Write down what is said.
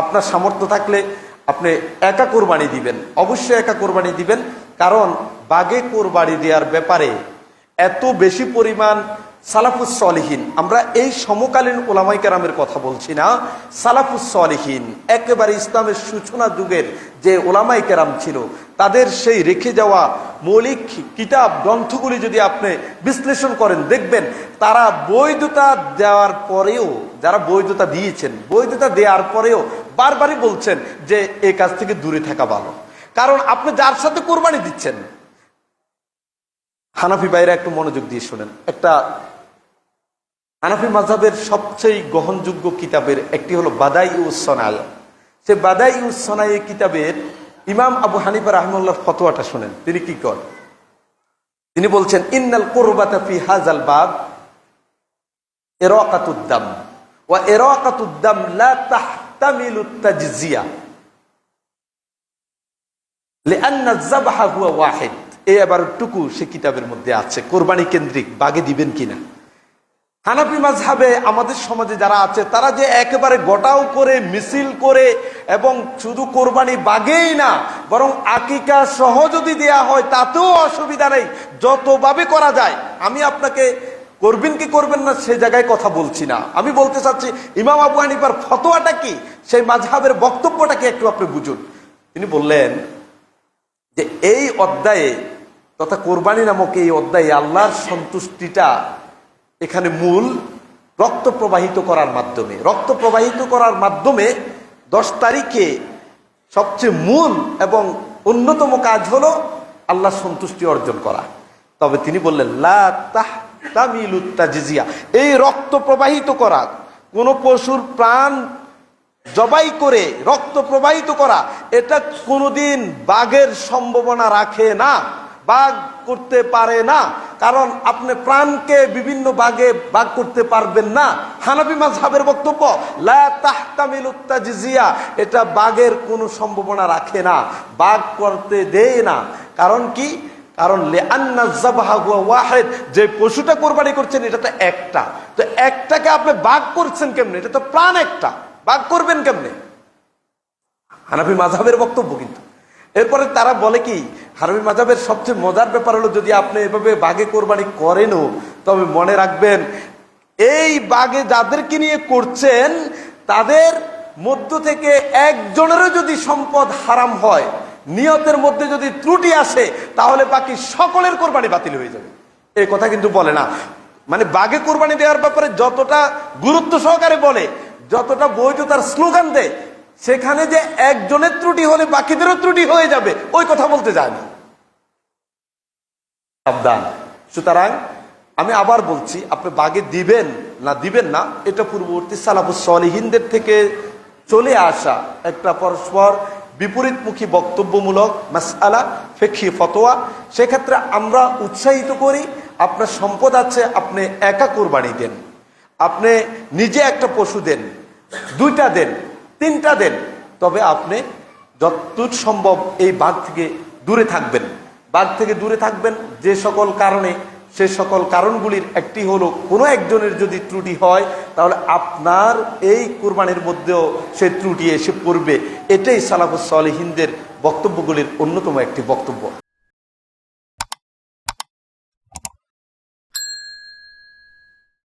আপনার সামর্থ্য থাকলে আপনি একা কোরবানি দিবেন। অবশ্যই একা কোরবানি দিবেন, কারণ বাগে কোরবানি দেওয়ার ব্যাপারে এত বেশি পরিমাণ সালাফুস সলিহীন। আমরা এই সমকালীন ওলামাই কেরামের কথা বলছি না। সালাফুস সলিহীন, একেবারে ইসলামের সূচনা যুগের যে ওলামাই কেরাম ছিল, তাদের সেই রেখে যাওয়া মৌলিক কিতাব, গ্রন্থগুলি যদি আপনি বিশ্লেষণ করেন, দেখবেন তারা বৈধতা দেওয়ার পরেও, যারা বৈধতা দিয়েছেন, বৈধতা দেওয়ার পরেও বারবারই বলছেন যে এই কাজ থেকে দূরে থাকা ভালো। কারণ আপনি যার সাথে কোরবানি দিচ্ছেন, হানাফি বাইরে একটু মনোযোগ দিয়ে শোনেন। একটা হানাফি মাঝাবের সবচেয়ে গ্রহণযোগ্য কিতাবের একটি হলো বাদাই উসনায় সে বাদাই উসনায় কিতাবের ইমাম আবু হানিফা রহমুল্লাহ ফতোয়াটা শোনেন। তিনি কি কর তিনি বলছেন, ইন্নাল কোরবাতা ফি হাজাল বাব এরাকাতুদ্দাম ওয়া এরাকাতুদ্দাম লা তাহতামিলু তাজজিয়া। আবার টুকু সে কিতাবের মধ্যে আছে, কোরবানি কেন্দ্রিক বাগে দিবেন কিনা? হানাফি মাঝহাবে আমাদের সমাজে যারা আছে, তারা যে একেবারে গোটাও করে মিছিল করে এবং শুধু কোরবানি বাগেই না, বরং আকিকা সহ যদি দেয়া হয়, তাতেও অসুবিধা নেই। যতভাবে করা যায়, আমি আপনাকে করবেন কি করবেন না, সে জায়গায় কথা বলছি না। আমি বলতে চাচ্ছি, ইমাম আবু হানিফার ফতোয়াটা কি? সেই মাঝহাবের বক্তব্যটা কি একটু আপনি বুঝুন। তিনি বললেন যে, এই অধ্যায়ে তথা কোরবানি নামক এই অধ্যায়ে আল্লাহর সন্তুষ্টিটা এখানে মূল রক্ত প্রবাহিত করার মাধ্যমে, রক্ত প্রবাহিত করার মাধ্যমে দশ তারিখে সবচেয়ে মূল এবং অন্যতম কাজ হলো আল্লাহ সন্তুষ্টি অর্জন করা তবে তিনি বললেন তাজজিয়া। এই রক্ত প্রবাহিত করা, কোন পশুর প্রাণ জবাই করে রক্ত প্রবাহিত করা, এটা কোনোদিন বাঘের সম্ভাবনা রাখে না, বাঘ করতে পারে না কারণ আপনি প্রাণকে বিভিন্ন বাঘে বাঘ করতে পারবেন না। হানাবি মাঝহাবের বক্তব্য, লা এটা বাঘের কোনো সম্ভাবনা রাখে না। বাঘ করতে দেয় না। কারণ কি? কারণ ওয়াহিদ, যে পশুটা কোরবানি করছেন, এটা তো একটা। তো একটাকে আপনি বাঘ করছেন কেমনে? এটা তো প্রাণ একটা। বাঘ করবেন কেমনে? হানাফি মাঝাবের বক্তব্য কিন্তু। এরপরে তারা বলে কি হানাফি মাজাবের সবচেয়ে মজার ব্যাপার হলো যদি আপনি এভাবে বাঘে কোরবানি করেনও, তবে মনে রাখবেন, এই বাঘে যাদেরকে নিয়ে করছেন, তাদের মধ্য থেকে একজনেরও যদি সম্পদ হারাম হয়, নিয়তের মধ্যে যদি ত্রুটি আসে, তাহলে বাকি সকলের কোরবানি বাতিল হয়ে যাবে। এই কথা কিন্তু বলে না। মানে বাঘে কোরবানি দেওয়ার ব্যাপারে যতটা গুরুত্ব সহকারে বলে, যতটা বৈধতার স্লোগান দেয়, সেখানে যে একজনের ত্রুটি হলে বাকিদেরও ত্রুটি হয়ে যাবে, ওই কথা বলতে যায় না। সাবধান। সুতরাং আমি আবার বলছি, আপনি বাগে দিবেন না দিবেন না, এটা পূর্ববর্তী সালাফুস সলিহিনদের থেকে চলে আসা একটা পরস্পর বিপরীতমুখী বক্তব্যমূলক মাসআলা ফেকি ফতোয়া। সেক্ষেত্রে আমরা উৎসাহিত করি, আপনার সম্পদ আছে, আপনি একা কোরবানি দেন। আপনি নিজে একটা পশু দেন, দুইটা দেন, তিনটা দেন, তবে আপনি যতদূর সম্ভব এই বাঘ থেকে দূরে থাকবেন। বাঘ থেকে দূরে থাকবেন। যে সকল কারণে, সে সকল কারণগুলির একটি হলো, কোনো একজনের যদি ত্রুটি হয়, তাহলে আপনার এই কোরবানির মধ্যেও সে ত্রুটি এসে পড়বে। এটাই সালাফুসলিহিনদের বক্তব্যগুলির অন্যতম একটি বক্তব্য।